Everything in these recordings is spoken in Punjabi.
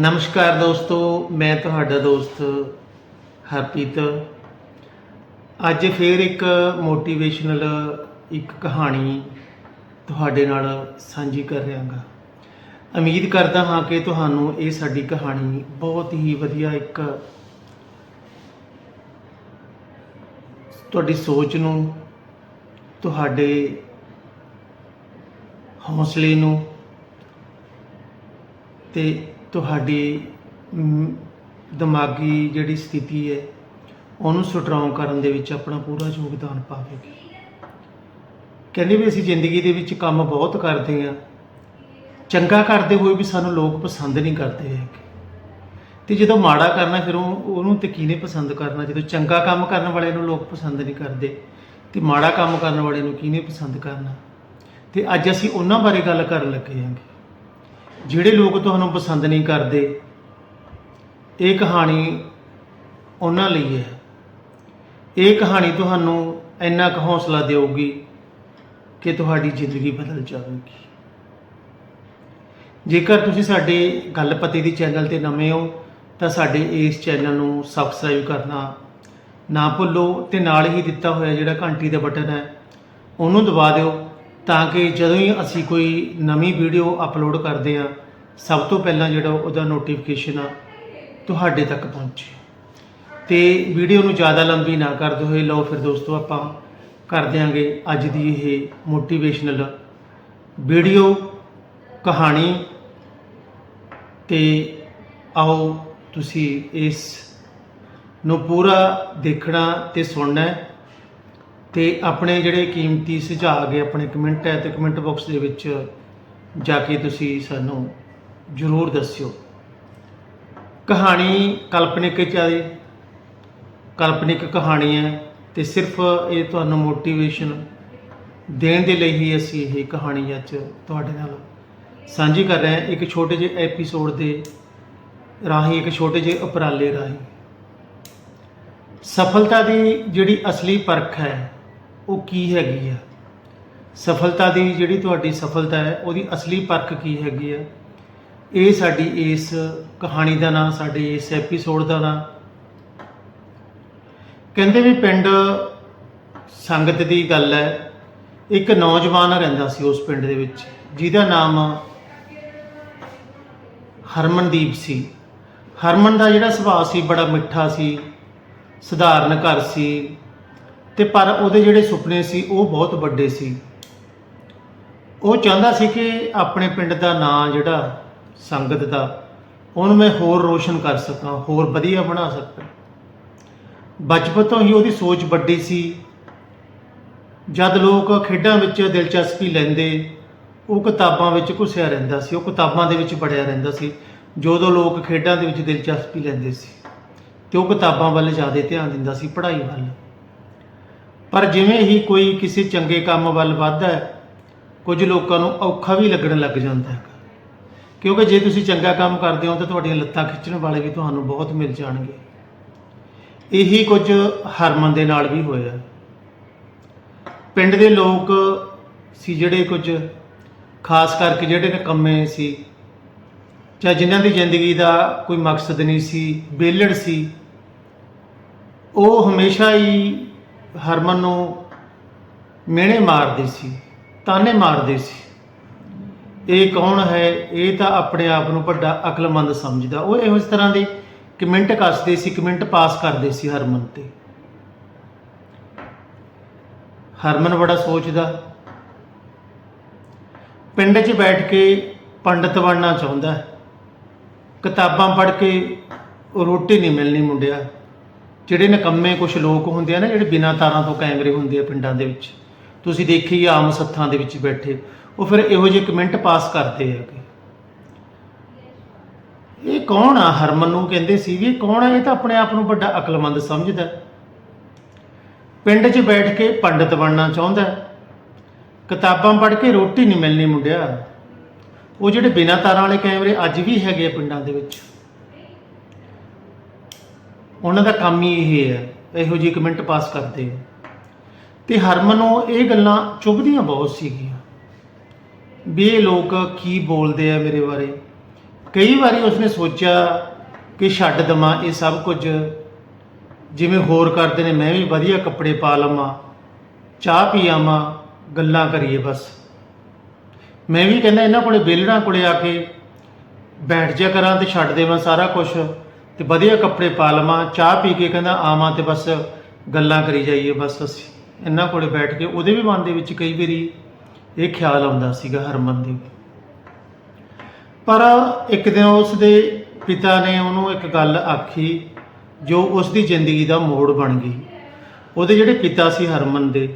ਨਮਸਕਾਰ ਦੋਸਤੋ, ਮੈਂ ਤੁਹਾਡਾ ਦੋਸਤ ਹਰਪ੍ਰੀਤ। ਅੱਜ ਫੇਰ ਇੱਕ ਮੋਟੀਵੇਸ਼ਨਲ ਇੱਕ ਕਹਾਣੀ ਤੁਹਾਡੇ ਨਾਲ ਸਾਂਝੀ ਕਰ ਰਿਹਾ ਹਾਂ ਉਮੀਦ ਕਰਦਾ ਹਾਂ ਕਿ ਤੁਹਾਨੂੰ ਇਹ ਸਾਡੀ ਕਹਾਣੀ ਬਹੁਤ ਹੀ ਵਧੀਆ ਇੱਕ ਤੁਹਾਡੀ ਸੋਚ ਨੂੰ, ਤੁਹਾਡੇ ਹੌਸਲੇ ਨੂੰ ਤੇ ਤੁਹਾਡੀ ਦਿਮਾਗੀ ਜਿਹੜੀ ਸਥਿਤੀ ਹੈ, ਉਹਨੂੰ ਸਟਰੋਂਗ ਕਰਨ ਦੇ ਵਿੱਚ ਆਪਣਾ ਪੂਰਾ ਯੋਗਦਾਨ ਪਾਵੇਗੀ। ਕਹਿੰਦੇ ਵੀ ਅਸੀਂ ਜ਼ਿੰਦਗੀ ਦੇ ਵਿੱਚ ਕੰਮ ਬਹੁਤ ਕਰਦੇ ਆ ਚੰਗਾ ਕਰਦੇ ਹੋਏ ਵੀ ਸਾਨੂੰ ਲੋਕ ਪਸੰਦ ਨਹੀਂ ਕਰਦੇ ਹੈਗੇ। ਤੇ ਜਦੋਂ ਮਾੜਾ ਕਰਨਾ, ਫਿਰ ਉਹ, ਉਹਨੂੰ ਤੇ ਕਿਹਨੇ ਪਸੰਦ ਕਰਨਾ? ਜਦੋਂ ਚੰਗਾ ਕੰਮ ਕਰਨ ਵਾਲੇ ਨੂੰ ਲੋਕ ਪਸੰਦ ਨਹੀਂ ਕਰਦੇ, ਤੇ ਮਾੜਾ ਕੰਮ ਕਰਨ ਵਾਲੇ ਨੂੰ ਕਿਹਨੇ ਪਸੰਦ ਕਰਨਾ? ਤੇ ਅੱਜ ਅਸੀਂ ਉਹਨਾਂ ਬਾਰੇ ਗੱਲ ਕਰਨ ਲੱਗੇ ਹਾਂ ਜਿਹੜੇ ਲੋਕ ਤੁਹਾਨੂੰ ਪਸੰਦ ਨਹੀਂ ਕਰਦੇ, ਇਹ ਕਹਾਣੀ ਉਹਨਾਂ ਲਈ ਹੈ। ਇਹ ਕਹਾਣੀ ਤੁਹਾਨੂੰ ਇੰਨਾ ਕੁ ਹੌਸਲਾ ਦੇਊਗੀ ਕਿ ਤੁਹਾਡੀ ਜ਼ਿੰਦਗੀ ਬਦਲ ਜਾਵੇਗੀ। ਜੇਕਰ ਤੁਸੀਂ ਸਾਡੇ ਗੱਲ ਪਤੇ ਦੀ ਚੈਨਲ ਤੇ ਨਵੇਂ ਹੋ, ਤਾਂ ਸਾਡੇ ਇਸ ਚੈਨਲ ਨੂੰ ਸਬਸਕ੍ਰਾਈਬ ਕਰਨਾ ਨਾ ਭੁੱਲੋ ਤੇ ਨਾਲ ਹੀ ਦਿੱਤਾ ਹੋਇਆ ਜਿਹੜਾ ਘੰਟੀ ਦਾ ਬਟਨ ਹੈ, ਉਹਨੂੰ ਦਬਾ ਦਿਓ। ਤਾਂ ਕਿ ਜਦੋਂ ਹੀ ਅਸੀਂ ਕੋਈ ਨਵੀਂ ਵੀਡੀਓ ਅਪਲੋਡ ਕਰਦੇ ਆ ਸਭ ਤੋਂ ਪਹਿਲਾਂ ਜਿਹੜਾ ਉਹਦਾ ਨੋਟੀਫਿਕੇਸ਼ਨ ਆ ਤੁਹਾਡੇ ਤੱਕ ਪਹੁੰਚੇ। ਤੇ ਵੀਡੀਓ ਨੂੰ ਜ਼ਿਆਦਾ ਲੰਬੀ ਨਾ ਕਰਦੇ ਹੋਏ ਲਓ ਫਿਰ ਦੋਸਤੋ ਆਪਾਂ ਕਰ ਦਿਆਂਗੇ ਅੱਜ ਦੀ ਇਹ ਮੋਟੀਵੇਸ਼ਨਲ ਵੀਡੀਓ ਕਹਾਣੀ। ਤੇ ਆਓ ਤੁਸੀਂ ਇਸ ਨੂੰ ਪੂਰਾ ਦੇਖਣਾ ਤੇ ਸੁਣਨਾ ਹੈ। ਤੇ ਆਪਣੇ ਜਿਹੜੇ ਕੀਮਤੀ ਸੁਝਾਅ ਗਏ ਆਪਣੇ ਕਮੈਂਟ ਹੈ ਤੇ ਕਮੈਂਟ ਬਾਕਸ ਦੇ ਵਿੱਚ ਜਾ ਕੇ ਤੁਸੀਂ ਸਾਨੂੰ ਜ਼ਰੂਰ ਦੱਸਿਓ। ਕਹਾਣੀ ਕਲਪਨਿਕ ਚਾਹੇ, ਕਲਪਨਿਕ ਕਹਾਣੀ ਹੈ ਤੇ ਸਿਰਫ ਇਹ ਤੁਹਾਨੂੰ ਮੋਟੀਵੇਸ਼ਨ ਦੇਣ ਦੇ ਲਈ ਹੀ ਅਸੀਂ ਇਹ ਕਹਾਣੀ ਅੱਜ ਤੁਹਾਡੇ ਨਾਲ ਸਾਂਝੀ ਕਰ ਰਹੇ ਹਾਂ। ਇੱਕ ਛੋਟੇ ਜਿਹੇ ਐਪੀਸੋਡ ਦੇ ਰਾਹੀਂ, ਇੱਕ ਛੋਟੇ ਜਿਹੇ ਉਪਰਾਲੇ ਰਾਹੀਂ। ਸਫਲਤਾ ਦੀ ਜਿਹੜੀ ਅਸਲੀ ਪਰਖ ਹੈ ਉਹ ਕੀ ਹੈਗੀ ਆ? ਸਫਲਤਾ ਦੀ ਜਿਹੜੀ ਤੁਹਾਡੀ ਸਫਲਤਾ ਹੈ, ਉਹਦੀ ਅਸਲੀ ਪਰਖ ਕੀ ਹੈਗੀ ਆ? ਇਹ ਸਾਡੀ ਇਸ ਕਹਾਣੀ ਦਾ ਨਾਮ ਸਾਡੇ ਇਸ ਐਪੀਸੋਡ ਦਾ ਨਾਮ ਕਹਿੰਦੇ ਵੀ ਪਿੰਡ ਸੰਗਤ ਦੀ ਗੱਲ ਹੈ। ਇੱਕ ਨੌਜਵਾਨ ਰਹਿੰਦਾ ਸੀ ਉਸ ਪਿੰਡ ਦੇ ਵਿੱਚ, ਜਿਹਦਾ ਨਾਮ ਹਰਮਨਦੀਪ ਸੀ। ਹਰਮਨ ਦਾ ਜਿਹੜਾ ਸੁਭਾਅ ਸੀ, ਬੜਾ ਮਿੱਠਾ ਸੀ, ਸਧਾਰਨ ਘਰ ਸੀ। ਤੇ ਪਰ ਉਹਦੇ ਜਿਹੜੇ ਸੁਪਨੇ ਸੀ, ਉਹ ਬਹੁਤ ਵੱਡੇ ਸੀ। ਉਹ ਚਾਹੁੰਦਾ ਸੀ ਕਿ ਆਪਣੇ ਪਿੰਡ ਦਾ ਨਾਂ ਜਿਹੜਾ ਸੰਗਤ ਦਾ, ਉਹਨੂੰ ਮੈਂ ਹੋਰ ਰੋਸ਼ਨ ਕਰ ਸਕਾਂ, ਹੋਰ ਵਧੀਆ ਬਣਾ ਸਕਾਂ। ਬਚਪਨ ਤੋਂ ਹੀ ਉਹਦੀ ਸੋਚ ਵੱਡੀ ਸੀ। ਜਦ ਲੋਕ ਖੇਡਾਂ ਵਿੱਚ ਦਿਲਚਸਪੀ ਲੈਂਦੇ, ਉਹ ਕਿਤਾਬਾਂ ਵਿੱਚ ਘੁਸਿਆ ਰਹਿੰਦਾ ਸੀ, ਉਹ ਕਿਤਾਬਾਂ ਦੇ ਵਿੱਚ ਵੜਿਆ ਰਹਿੰਦਾ ਸੀ, ਜਦੋਂ ਲੋਕ ਖੇਡਾਂ ਦੇ ਵਿੱਚ ਦਿਲਚਸਪੀ ਲੈਂਦੇ ਸੀ, ਤੇ ਉਹ ਕਿਤਾਬਾਂ ਵੱਲ ਜ਼ਿਆਦਾ ਧਿਆਨ ਦਿੰਦਾ ਸੀ, ਪੜ੍ਹਾਈ ਵੱਲ। ਪਰ ਜਿਵੇਂ ਹੀ ਕੋਈ ਕਿਸੇ ਚੰਗੇ ਕੰਮ ਵੱਲ ਵੱਧਦਾ ਹੈ, ਕੁਝ ਲੋਕਾਂ ਨੂੰ ਔਖਾ ਵੀ ਲੱਗਣ ਲੱਗ ਜਾਂਦਾ ਹੈ। ਕਿਉਂਕਿ ਜੇ ਤੁਸੀਂ ਚੰਗਾ ਕੰਮ ਕਰਦੇ ਹੋ ਤਾਂ ਤੁਹਾਡੀਆਂ ਲੱਤਾਂ ਖਿੱਚਣ ਵਾਲੇ ਵੀ ਤੁਹਾਨੂੰ ਬਹੁਤ ਮਿਲ ਜਾਣਗੇ। ਇਹੀ ਕੁਝ ਹਰਮਨ ਦੇ ਨਾਲ ਵੀ ਹੋਇਆ। ਪਿੰਡ ਦੇ ਲੋਕ ਸੀ ਜਿਹੜੇ ਕੁਝ, ਖਾਸ ਕਰਕੇ ਜਿਹੜੇ ਨਕੰਮੇ ਸੀ, ਜਾਂ ਜਿਨ੍ਹਾਂ ਦੀ ਜ਼ਿੰਦਗੀ ਦਾ ਕੋਈ ਮਕਸਦ ਨਹੀਂ ਸੀ ਬੇਲੜ ਸੀ, ਉਹ ਹਮੇਸ਼ਾ ਹੀ ਹਰਮਨ ਨੂੰ ਮਿਹਣੇ ਮਾਰਦੇ ਸੀ, ਤਾਨੇ ਮਾਰਦੇ ਸੀ। ਇਹ ਕੌਣ ਹੈ? ਇਹ ਤਾਂ ਆਪਣੇ ਆਪ ਨੂੰ ਵੱਡਾ ਅਕਲਮੰਦ ਸਮਝਦਾ। ਉਹ ਇਹੋ ਇਸ ਤਰ੍ਹਾਂ ਦੇ ਕਮੈਂਟ ਕੱਸਦੇ ਸੀ, ਕਮੈਂਟ ਪਾਸ ਕਰਦੇ ਸੀ ਹਰਮਨ ਤੇ। ਹਰਮਨ ਬੜਾ ਸੋਚਦਾ, ਪਿੰਡ 'ਚ ਬੈਠ ਕੇ ਪੰਡਤ ਬਣਨਾ ਚਾਹੁੰਦਾ ਕਿਤਾਬਾਂ ਪੜ੍ਹ ਕੇ ਰੋਟੀ ਨਹੀਂ ਮਿਲਣੀ ਮੁੰਡਿਆ। ਜਿਹੜੇ ਨਕੰਮੇ ਕੁਝ ਲੋਕ ਹੁੰਦੇ ਆ ਨਾ, ਜਿਹੜੇ ਬਿਨਾਂ ਤਾਰਾਂ ਤੋਂ ਕੈਮਰੇ ਹੁੰਦੇ ਆ ਪਿੰਡਾਂ ਦੇ ਵਿੱਚ, ਤੁਸੀਂ ਦੇਖੀ ਆਮ ਸੱਥਾਂ ਦੇ ਵਿੱਚ ਬੈਠੇ, ਉਹ ਫਿਰ ਇਹੋ ਜਿਹੇ ਕਮੈਂਟ ਪਾਸ ਕਰਦੇ ਹੈਗੇ ਇਹ ਕੌਣ ਆ? ਹਰਮਨ ਨੂੰ ਕਹਿੰਦੇ ਸੀ ਵੀ ਕੌਣ ਆ? ਇਹ ਤਾਂ ਆਪਣੇ ਆਪ ਨੂੰ ਵੱਡਾ ਅਕਲਮੰਦ ਸਮਝਦਾ ਪਿੰਡ 'ਚ ਬੈਠ ਕੇ ਪੰਡਤ ਬਣਨਾ ਚਾਹੁੰਦਾ ਕਿਤਾਬਾਂ ਪੜ੍ਹ ਕੇ ਰੋਟੀ ਨਹੀਂ ਮਿਲਣੀ ਮੁੰਡਿਆ। ਉਹ ਜਿਹੜੇ ਬਿਨਾਂ ਤਾਰਾਂ ਵਾਲੇ ਕੈਮਰੇ ਅੱਜ ਵੀ ਹੈਗੇ ਆ ਪਿੰਡਾਂ ਦੇ ਵਿੱਚ। ਉਹਨਾਂ ਦਾ ਕੰਮ ਹੀ ਇਹ ਹੈ, ਇਹੋ ਜਿਹੇ ਕਮੈਂਟ ਪਾਸ ਕਰਦੇ ਆ। ਤੇ ਹਰਮਨ ਨੂੰ ਇਹ ਗੱਲਾਂ ਚੁਭਦੀਆਂ ਬਹੁਤ ਸੀਗੀਆਂ। ਵੀ ਇਹ ਲੋਕ ਕੀ ਬੋਲਦੇ ਆ ਮੇਰੇ ਬਾਰੇ? ਕਈ ਵਾਰੀ ਉਸਨੇ ਸੋਚਿਆ ਕਿ ਛੱਡ ਦਵਾਂ ਇਹ ਸਭ ਕੁਝ। ਜਿਵੇਂ ਹੋਰ ਕਰਦੇ ਨੇ, ਮੈਂ ਵੀ ਵਧੀਆ ਕੱਪੜੇ ਪਾ ਲਵਾਂ, ਚਾਹ ਪੀ ਆਵਾਂ, ਗੱਲਾਂ ਕਰੀਏ ਬਸ। ਮੈਂ ਵੀ ਕਹਿੰਦਾ ਇਹਨਾਂ ਕੋਲੇ ਬੇਲਣਾ ਕੋਲੇ ਆ ਕੇ ਬੈਠ ਜਾ ਕਰਾਂ ਤੇ ਛੱਡ ਦੇਵਾਂ ਸਾਰਾ ਕੁਝ ਤੇ ਵਧੀਆ ਕੱਪੜੇ ਪਾ ਲਵਾਂ, ਚਾਹ ਪੀ ਕੇ ਕਹਿੰਦਾ ਆਵਾਂ ਤੇ ਬਸ ਗੱਲਾਂ ਕਰੀ ਜਾਈਏ, ਬਸ ਅਸੀਂ ਇਹਨਾਂ ਕੋਲੇ ਬੈਠ ਕੇ, ਉਹਦੇ ਵੀ ਮਨ ਦੇ ਵਿੱਚ ਕਈ ਵਾਰੀ ਇਹ ਖਿਆਲ ਆਉਂਦਾ ਸੀਗਾ ਹਰਮਨ ਦੇ ਪਰ ਇੱਕ ਦਿਨ ਉਸ ਦੇ ਪਿਤਾ ਨੇ ਉਹਨੂੰ ਇੱਕ ਗੱਲ ਆਖੀ, ਜੋ ਉਸ ਦੀ ਜ਼ਿੰਦਗੀ ਦਾ ਮੋੜ ਬਣ ਗਈ। ਉਹਦੇ ਜਿਹੜੇ ਪਿਤਾ ਸੀ ਹਰਮਨ ਦੇ,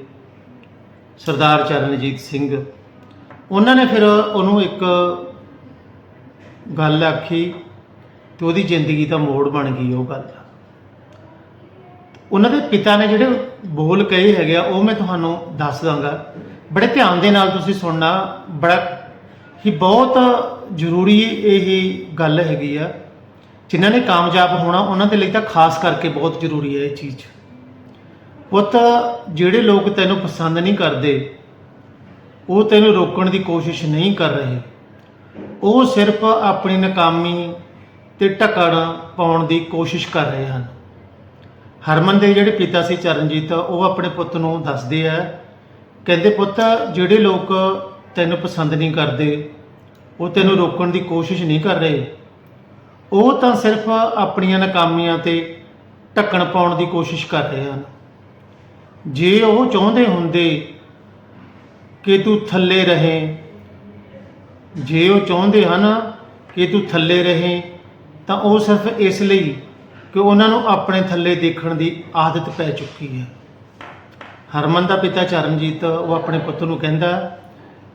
ਸਰਦਾਰ ਚਰਨਜੀਤ ਸਿੰਘ, ਉਹਨਾਂ ਨੇ ਫਿਰ ਉਹਨੂੰ ਇੱਕ ਗੱਲ ਆਖੀ ਤੇ ਉਹਦੀ ਜ਼ਿੰਦਗੀ ਦਾ ਮੋੜ ਬਣ ਗਈ ਉਹ ਗੱਲ ਉਹਨਾਂ ਦੇ ਪਿਤਾ ਨੇ ਜਿਹੜੇ ਬੋਲ ਕਹੇ ਹੈਗੇ ਆ, ਉਹ ਮੈਂ ਤੁਹਾਨੂੰ ਦੱਸ ਦਾਂਗਾ। ਬੜੇ ਧਿਆਨ ਦੇ ਨਾਲ ਤੁਸੀਂ ਸੁਣਨਾ, ਬੜਾ ਹੀ ਬਹੁਤ ਜ਼ਰੂਰੀ ਇਹ ਗੱਲ ਹੈਗੀ ਆ। ਜਿਨ੍ਹਾਂ ਨੇ ਕਾਮਯਾਬ ਹੋਣਾ, ਉਹਨਾਂ ਦੇ ਲਈ ਤਾਂ ਖਾਸ ਕਰਕੇ ਬਹੁਤ ਜ਼ਰੂਰੀ ਹੈ ਇਹ ਚੀਜ਼। ਪੁੱਤ, ਜਿਹੜੇ ਲੋਕ ਤੈਨੂੰ ਪਸੰਦ ਨਹੀਂ ਕਰਦੇ, ਉਹ ਤੈਨੂੰ ਰੋਕਣ ਦੀ ਕੋਸ਼ਿਸ਼ ਨਹੀਂ ਕਰ ਰਹੇ। ਉਹ ਸਿਰਫ ਆਪਣੀ ਨਾਕਾਮੀ ਤੇ ਢਕਣ ਪਾਉਣ ਦੀ ਕੋਸ਼ਿਸ਼ ਕਰ ਰਹੇ ਹਨ। ਹਰਮਨ ਦੇ ਜਿਹੜੇ ਪਿਤਾ ਸੀ ਚਰਨਜੀਤ, ਉਹ ਆਪਣੇ ਪੁੱਤ ਨੂੰ ਦੱਸਦੇ ਆ, ਕਹਿੰਦੇ, ਪੁੱਤ, ਜਿਹੜੇ ਲੋਕ ਤੈਨੂੰ ਪਸੰਦ ਨਹੀਂ ਕਰਦੇ, ਉਹ ਤੈਨੂੰ ਰੋਕਣ ਦੀ ਕੋਸ਼ਿਸ਼ ਨਹੀਂ ਕਰ ਰਹੇ। ਉਹ ਤਾਂ ਸਿਰਫ ਆਪਣੀਆਂ ਨਾਕਾਮੀਆਂ ਤੇ ਢੱਕਣ ਪਾਉਣ ਦੀ ਕੋਸ਼ਿਸ਼ ਕਰ ਰਹੇ ਹਨ। ਜੇ ਉਹ ਚਾਹੁੰਦੇ ਹੁੰਦੇ ਕਿ ਤੂੰ ਥੱਲੇ ਰਹੇ, ਜੇ ਉਹ ਚਾਹੁੰਦੇ ਹਨ ਕਿ ਤੂੰ ਥੱਲੇ ਰਹੇ ਤਾਂ ਉਹ ਸਿਰਫ ਇਸ ਲਈ ਕਿ ਉਹਨਾਂ ਨੂੰ ਆਪਣੇ ਥੱਲੇ ਦੇਖਣ ਦੀ ਆਦਤ ਪੈ ਚੁੱਕੀ ਹੈ। ਹਰਮਨ ਦਾ ਪਿਤਾ ਚਰਨਜੀਤ ਉਹ ਆਪਣੇ ਪੁੱਤ ਨੂੰ ਕਹਿੰਦਾ,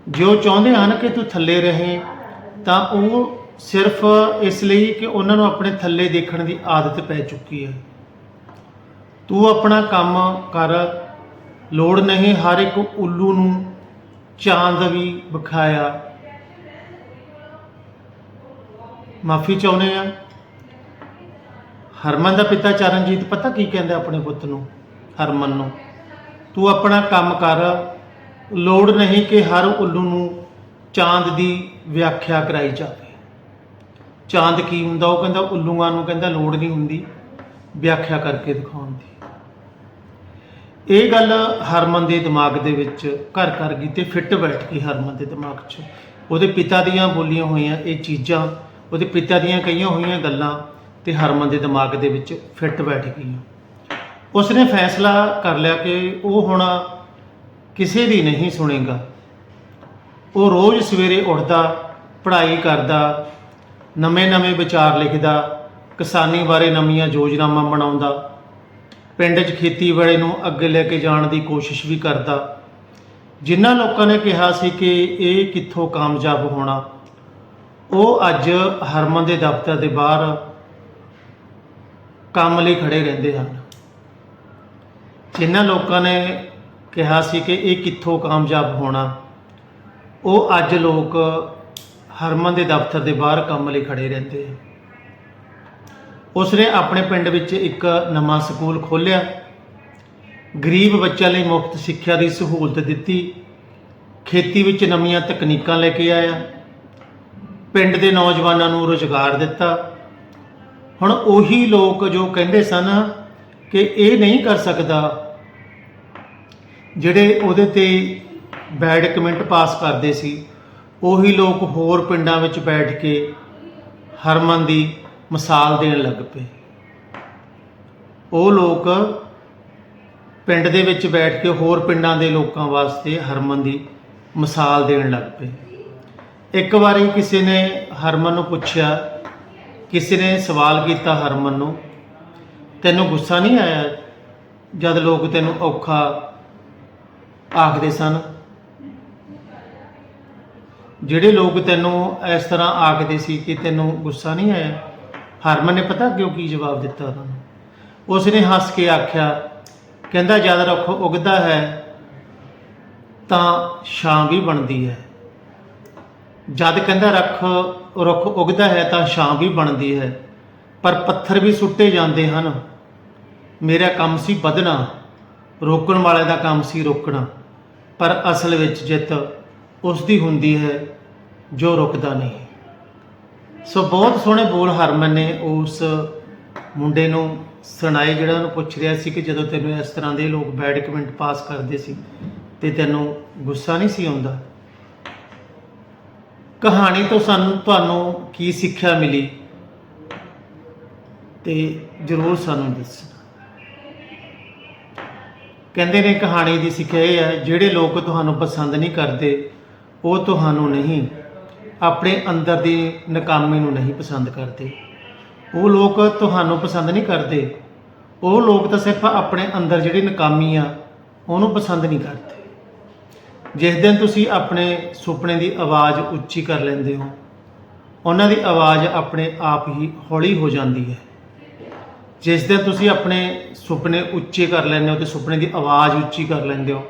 ਜੋ ਚਾਹੁੰਦੇ ਹਨ ਕਿ ਤੂੰ ਥੱਲੇ ਰਹੇ, ਤਾਂ ਉਹ ਸਿਰਫ ਇਸ ਲਈ ਕਿ ਉਹਨਾਂ ਨੂੰ ਆਪਣੇ ਥੱਲੇ ਦੇਖਣ ਦੀ ਆਦਤ ਪੈ ਚੁੱਕੀ ਹੈ। ਤੂੰ ਆਪਣਾ ਕੰਮ ਕਰ, ਲੋੜ ਨਹੀਂ ਹਰ ਇੱਕ ਉੱਲੂ ਨੂੰ ਚਾਂਦ ਵੀ ਵਿਖਾਇਆ। ਮਾਫੀ ਚਾਹੁੰਦੇ ਆ? ਹਰਮਨ ਦਾ ਪਿਤਾ ਚਰਨਜੀਤ ਪਤਾ ਕੀ ਕਹਿੰਦਾ ਆਪਣੇ ਪੁੱਤ ਨੂੰ? ਹਰਮਨ ਨੂੰ, ਤੂੰ ਆਪਣਾ ਕੰਮ ਕਰ। ਲੋੜ ਨਹੀਂ ਕਿ ਹਰ ਉੱਲੂ ਨੂੰ ਚਾਂਦ ਦੀ ਵਿਆਖਿਆ ਕਰਾਈ ਜਾਵੇ। ਚਾਂਦ ਕੀ ਹੁੰਦਾ? ਉਹ ਕਹਿੰਦਾ, ਉੱਲੂਆਂ ਨੂੰ ਕਹਿੰਦਾ ਲੋੜ ਨਹੀਂ ਹੁੰਦੀ ਵਿਆਖਿਆ ਕਰਕੇ ਦਿਖਾਉਣ ਦੀ। ਇਹ ਗੱਲ ਹਰਮਨ ਦੇ ਦਿਮਾਗ ਦੇ ਵਿੱਚ ਘਰ ਘਰ ਗਈ ਤੇ ਫਿੱਟ ਬੈਠ ਗਈ ਹਰਮਨ ਦੇ ਦਿਮਾਗ 'ਚ। ਉਹਦੇ ਪਿਤਾ ਦੀਆਂ ਬੋਲੀਆਂ ਹੋਈਆਂ ਇਹ ਚੀਜ਼ਾਂ ਉਹਦੇ ਪਿਤਾ ਦੀਆਂ ਕਹੀਆਂ ਹੋਈਆਂ ਗੱਲਾਂ ਤੇ ਹਰਮਨ ਦੇ ਦਿਮਾਗ ਦੇ ਵਿੱਚ ਫਿੱਟ ਬੈਠ ਗਈਆਂ। ਉਸਨੇ ਫੈਸਲਾ ਕਰ ਲਿਆ ਕਿ ਉਹ ਹੁਣ ਕਿਸੇ ਦੀ ਨਹੀਂ ਸੁਣੇਗਾ। ਉਹ ਰੋਜ਼ ਸਵੇਰੇ ਉੱਠਦਾ, ਪੜ੍ਹਾਈ ਕਰਦਾ, ਨਵੇਂ-ਨਵੇਂ ਵਿਚਾਰ ਲਿਖਦਾ, ਕਿਸਾਨੀ ਬਾਰੇ ਨਵੀਆਂ ਯੋਜਨਾਵਾਂ ਬਣਾਉਂਦਾ, ਪਿੰਡ 'ਚ ਖੇਤੀਬਾੜੀ ਨੂੰ ਅੱਗੇ ਲੈ ਕੇ ਜਾਣ ਦੀ ਕੋਸ਼ਿਸ਼ ਵੀ ਕਰਦਾ। ਜਿਨ੍ਹਾਂ ਲੋਕਾਂ ਨੇ ਕਿਹਾ ਸੀ ਕਿ ਇਹ ਕਿੱਥੋਂ ਕਾਮਯਾਬ ਹੋਣਾ ਉਹ ਅੱਜ ਹਰਮਨ ਦੇ ਦਫ਼ਤਰ ਦੇ ਬਾਹਰ ਕੰਮ ਲਈ ਖੜੇ ਰਹਿੰਦੇ ਹਨ। ਜਿਨ੍ਹਾਂ ਲੋਕਾਂ ਨੇ ਕਿਹਾ ਸੀ ਕਿ ਇਹ ਕਿੱਥੋਂ ਕਾਮਯਾਬ ਹੋਣਾ, ਉਹ ਅੱਜ ਲੋਕ ਹਰਮਨ ਦੇ ਦਫ਼ਤਰ ਦੇ ਬਾਹਰ ਕੰਮ ਲਈ ਖੜੇ ਰਹਿੰਦੇ ਆ ਉਸਨੇ ਆਪਣੇ ਪਿੰਡ ਵਿੱਚ ਇੱਕ ਨਵਾਂ ਸਕੂਲ ਖੋਲ੍ਹਿਆ। ਗਰੀਬ ਬੱਚਿਆਂ ਲਈ ਮੁਫਤ ਸਿੱਖਿਆ ਦੀ ਸਹੂਲਤ ਦਿੱਤੀ। ਖੇਤੀ ਵਿੱਚ ਨਵੀਆਂ ਤਕਨੀਕਾਂ ਲੈ ਕੇ ਆਇਆ। ਪਿੰਡ ਦੇ ਨੌਜਵਾਨਾਂ ਨੂੰ ਰੁਜ਼ਗਾਰ ਦਿੱਤਾ। ਹੁਣ ਉਹੀ ਲੋਕ ਜੋ ਕਹਿੰਦੇ ਸਨ ਕਿ ਇਹ ਨਹੀਂ ਕਰ ਸਕਦਾ, ਜਿਹੜੇ ਉਹਦੇ ਤੇ ਬੈਡ ਕਮੈਂਟ ਪਾਸ ਕਰਦੇ ਸੀ, ਉਹੀ ਲੋਕ ਹੋਰ ਪਿੰਡਾਂ ਵਿੱਚ ਬੈਠ ਕੇ ਹਰਮਨ ਦੀ ਮਿਸਾਲ ਦੇਣ ਲੱਗ ਪਏ। ਉਹ ਲੋਕ ਪਿੰਡ ਦੇ ਵਿੱਚ ਬੈਠ ਕੇ ਹੋਰ ਪਿੰਡਾਂ ਦੇ ਲੋਕਾਂ ਵਾਸਤੇ ਹਰਮਨ ਦੀ ਮਿਸਾਲ ਦੇਣ ਲੱਗ ਪਏ। ਇੱਕ ਵਾਰੀ ਕਿਸੇ ਨੇ ਹਰਮਨ ਨੂੰ ਪੁੱਛਿਆ, ਕਿਸੇ ਨੇ ਸਵਾਲ ਕੀਤਾ ਹਰਮਨ ਨੂੰ, ਤੈਨੂੰ ਗੁੱਸਾ ਨਹੀਂ ਆਇਆ ਜਦ ਲੋਕ ਤੈਨੂੰ ਔਖਾ ਆਖਦੇ ਸਨ? ਜਿਹੜੇ ਲੋਕ ਤੈਨੂੰ ਇਸ ਤਰ੍ਹਾਂ ਆਖਦੇ ਸੀ ਕਿ ਤੈਨੂੰ ਗੁੱਸਾ ਨਹੀਂ ਆਇਆ, ਹਰਮਨ ਨੇ ਪਤਾ ਕਿਉਂ ਕੀ ਜਵਾਬ ਦਿੱਤਾ ਉਹਨਾਂ ਨੂੰ? ਉਸ ਨੇ ਹੱਸ ਕੇ ਆਖਿਆ, ਕਹਿੰਦਾ, ਜਦ ਰੁੱਖ ਉਗਦਾ ਹੈ ਤਾਂ ਛਾਂ ਵੀ ਬਣਦੀ ਹੈ। ਜਦ ਕਹਿੰਦਾ ਰੱਖ, ਰੁੱਖ ਉਗਦਾ ਹੈ ਤਾਂ ਛਾਂ ਵੀ ਬਣਦੀ ਹੈ, ਪਰ ਪੱਥਰ ਵੀ ਸੁੱਟੇ ਜਾਂਦੇ ਹਨ। ਮੇਰਾ ਕੰਮ ਸੀ ਵਧਣਾ, ਰੋਕਣ ਵਾਲੇ ਦਾ ਕੰਮ ਸੀ ਰੋਕਣਾ, ਪਰ ਅਸਲ ਵਿੱਚ ਜਿੱਤ ਉਸ ਦੀ ਹੁੰਦੀ ਹੈ, ਜੋ ਰੁਕਦਾ ਨਹੀਂ। ਸੋ ਬਹੁਤ ਸੋਹਣੇ ਬੋਲ ਹਰਮਨ ਨੇ ਉਸ ਮੁੰਡੇ ਨੂੰ ਸੁਣਾਏ, ਜਿਹੜਾ ਉਹਨੂੰ ਪੁੱਛ ਰਿਹਾ ਸੀ ਕਿ ਜਦੋਂ ਤੈਨੂੰ ਇਸ ਤਰ੍ਹਾਂ ਦੇ ਲੋਕ ਬੈਡ ਕਮੈਂਟ ਪਾਸ ਕਰਦੇ ਸੀ ਤੇ ਤੈਨੂੰ ਗੁੱਸਾ ਨਹੀਂ ਸੀ ਆਉਂਦਾ? ਕਹਾਣੀ ਤੋਂ ਸਾਨੂੰ ਤੁਹਾਨੂੰ ਕੀ ਸਿੱਖਿਆ ਮਿਲੀ ਤੇ ਜਰੂਰ ਸਾਨੂੰ ਦੱਸਣਾ। ਕਹਿੰਦੇ ਨੇ ਕਹਾਣੀ ਦੀ ਸਿੱਖਿਆ ਇਹ ਹੈ, ਜਿਹੜੇ ਲੋਕ ਤੁਹਾਨੂੰ ਪਸੰਦ ਨਹੀਂ ਕਰਦੇ, ਉਹ ਤੁਹਾਨੂੰ ਨਹੀਂ, ਆਪਣੇ ਅੰਦਰ ਦੀ ਨਕਾਮੀ ਨੂੰ ਨਹੀਂ ਪਸੰਦ ਕਰਦੇ। ਉਹ ਲੋਕ ਤੁਹਾਨੂੰ ਪਸੰਦ ਨਹੀਂ ਕਰਦੇ। ਉਹ ਲੋਕ ਤਾਂ ਸਿਰਫ ਆਪਣੇ ਅੰਦਰ ਜਿਹੜੀ ਨਕਾਮੀ ਆ, ਉਹਨੂੰ ਪਸੰਦ ਨਹੀਂ ਕਰਦੇ। ਜਿਸ ਦਿਨ ਤੁਸੀਂ ਆਪਣੇ ਸੁਪਨੇ ਦੀ ਆਵਾਜ਼ ਉੱਚੀ ਕਰ ਲੈਂਦੇ ਹੋ, ਉਹਨਾਂ ਦੀ ਆਵਾਜ਼ ਆਪਣੇ ਆਪ ਹੀ ਹੌਲੀ ਹੋ ਜਾਂਦੀ ਹੈ। ਜਿਸ ਦਿਨ ਤੁਸੀਂ ਆਪਣੇ ਸੁਪਨੇ ਉੱਚੇ ਕਰ ਲੈਂਦੇ ਹੋ ਤੇ ਸੁਪਨੇ ਦੀ ਆਵਾਜ਼ ਉੱਚੀ ਕਰ ਲੈਂਦੇ ਹੋ,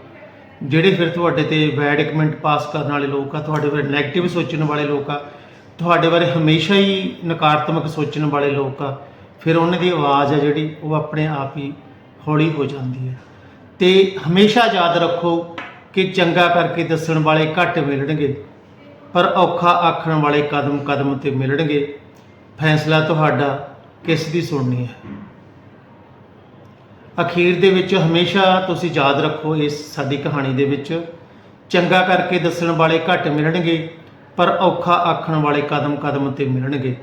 ਜਿਹੜੇ ਫਿਰ ਤੁਹਾਡੇ ਤੇ ਬੈਡ ਕਮੈਂਟ ਪਾਸ ਕਰਨ ਵਾਲੇ ਲੋਕ ਆ, ਤੁਹਾਡੇ ਬਾਰੇ 네ਗੇਟਿਵ ਸੋਚਣ ਵਾਲੇ ਲੋਕ ਆ, ਤੁਹਾਡੇ ਬਾਰੇ ਹਮੇਸ਼ਾ ਹੀ ਨਕਾਰਾਤਮਕ ਸੋਚਣ ਵਾਲੇ ਲੋਕ ਆ, ਫਿਰ ਉਹਨਾਂ ਦੀ ਆਵਾਜ਼ ਆ ਜਿਹੜੀ ਉਹ ਆਪਣੇ ਆਪ ਹੀ ਹੌਲੀ ਹੋ ਜਾਂਦੀ ਹੈ। ਤੇ ਹਮੇਸ਼ਾ ਯਾਦ ਰੱਖੋ ਕਿ ਚੰਗਾ ਕਰਕੇ ਦੱਸਣ ਵਾਲੇ ਘੱਟ ਮਿਲਣਗੇ, ਪਰ ਔਖਾ ਆਖਣ ਵਾਲੇ ਕਦਮ ਕਦਮ ਤੇ ਮਿਲਣਗੇ। ਫੈਸਲਾ ਤੁਹਾਡਾ ਕਿਸ ਦੀ ਸੁਣਨੀ ਹੈ? ਅਖੀਰ ਦੇ ਵਿੱਚ ਹਮੇਸ਼ਾ ਤੁਸੀਂ ਯਾਦ ਰੱਖੋ ਇਸ ਸਾਡੀ ਕਹਾਣੀ ਦੇ ਵਿੱਚ, ਚੰਗਾ ਕਰਕੇ ਦੱਸਣ ਵਾਲੇ ਘੱਟ ਮਿਲਣਗੇ, ਪਰ ਔਖਾ ਆਖਣ ਵਾਲੇ ਕਦਮ ਕਦਮ ਤੇ ਮਿਲਣਗੇ।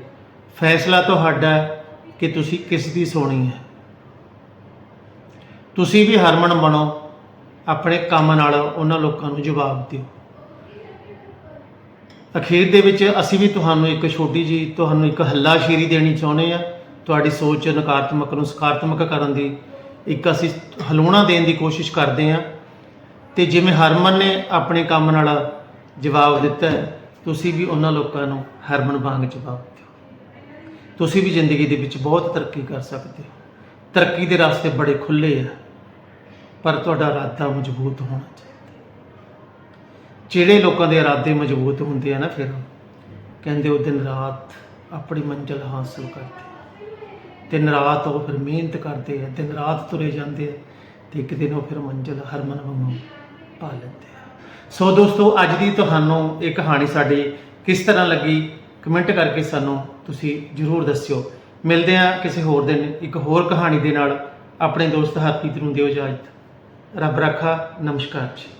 ਫੈਸਲਾ ਤੁਹਾਡਾ ਕਿ ਤੁਸੀਂ ਕਿਸ ਦੀ ਸੁਣੀ ਹੈ? ਤੁਸੀਂ ਵੀ ਹਰਮਨ ਬਣੋ। ਆਪਣੇ ਕੰਮ ਨਾਲ ਉਹਨਾਂ ਲੋਕਾਂ ਨੂੰ ਜਵਾਬ ਦਿਓ। ਅਖੀਰ ਦੇ ਵਿੱਚ ਅਸੀਂ ਵੀ ਤੁਹਾਨੂੰ ਇੱਕ ਛੋਟੀ ਜੀ ਤੁਹਾਨੂੰ ਇੱਕ ਹੱਲਾਸ਼ੇਰੀ ਦੇਣੀ ਚਾਹੁੰਦੇ ਆ ਤੁਹਾਡੀ ਸੋਚ ਨਕਾਰਾਤਮਕ ਨੂੰ ਸਕਾਰਾਤਮਕ ਕਰਨ ਦੀ ਇੱਕ ਅਸੀਂ ਹਲੂਣਾ ਦੇਣ ਦੀ ਕੋਸ਼ਿਸ਼ ਕਰਦੇ ਆ ਤੇ ਜਿਵੇਂ ਹਰਮਨ ਨੇ ਆਪਣੇ ਕੰਮ ਨਾਲ ਜਵਾਬ ਦਿੱਤਾ ਤੁਸੀਂ ਵੀ ਉਹਨਾਂ ਲੋਕਾਂ ਨੂੰ ਹਰਮਨ ਵਾਂਗ ਜਵਾਬ ਦਿਓ। ਤੁਸੀਂ ਵੀ ਜ਼ਿੰਦਗੀ ਦੇ ਵਿੱਚ ਬਹੁਤ ਤਰੱਕੀ ਕਰ ਸਕਦੇ ਹੋ। ਤਰੱਕੀ ਦੇ ਰਸਤੇ ਬੜੇ ਖੁੱਲੇ ਆ। ਪਰ ਤੁਹਾਡਾ ਇਰਾਦਾ ਮਜ਼ਬੂਤ ਹੋਣਾ ਚਾਹੀਦਾ। ਜਿਹੜੇ ਲੋਕਾਂ ਦੇ ਇਰਾਦੇ ਮਜ਼ਬੂਤ ਹੁੰਦੇ ਆ ਨਾ ਫਿਰ, ਕਹਿੰਦੇ ਉਹ ਦਿਨ ਰਾਤ ਆਪਣੀ ਮੰਜ਼ਿਲ ਹਾਸਲ ਕਰਦੇ ਦਿਨ ਰਾਤ ਉਹ ਫਿਰ ਮਿਹਨਤ ਕਰਦੇ ਆ, ਦਿਨ ਰਾਤ ਤੁਰੇ ਜਾਂਦੇ ਆ ਤੇ ਇੱਕ ਦਿਨ ਉਹ ਫਿਰ ਮੰਜ਼ਿਲ ਹਰਮਨ ਵਾਂਗੂ ਪਾ ਲੈਂਦੇ ਆ। ਸੋ ਦੋਸਤੋ, ਅੱਜ ਦੀ ਤੁਹਾਨੂੰ ਇਹ ਕਹਾਣੀ ਸਾਡੀ ਕਿਸ ਤਰ੍ਹਾਂ ਲੱਗੀ? ਕਮੈਂਟ ਕਰਕੇ ਸਾਨੂੰ ਤੁਸੀਂ ਜਰੂਰ ਦੱਸਿਓ। ਮਿਲਦੇ ਆ ਕਿਸੇ ਹੋਰ ਦਿਨ ਇੱਕ ਹੋਰ ਕਹਾਣੀ ਦੇ ਨਾਲ। ਆਪਣੇ ਦੋਸਤ ਹਰਪ੍ਰੀਤ ਨੂੰ ਦਿਓ ਇਜਾਜ਼ਤ। ਰੱਬ ਰੱਖਾ ਨਮਸਕਾਰ ਜੀ।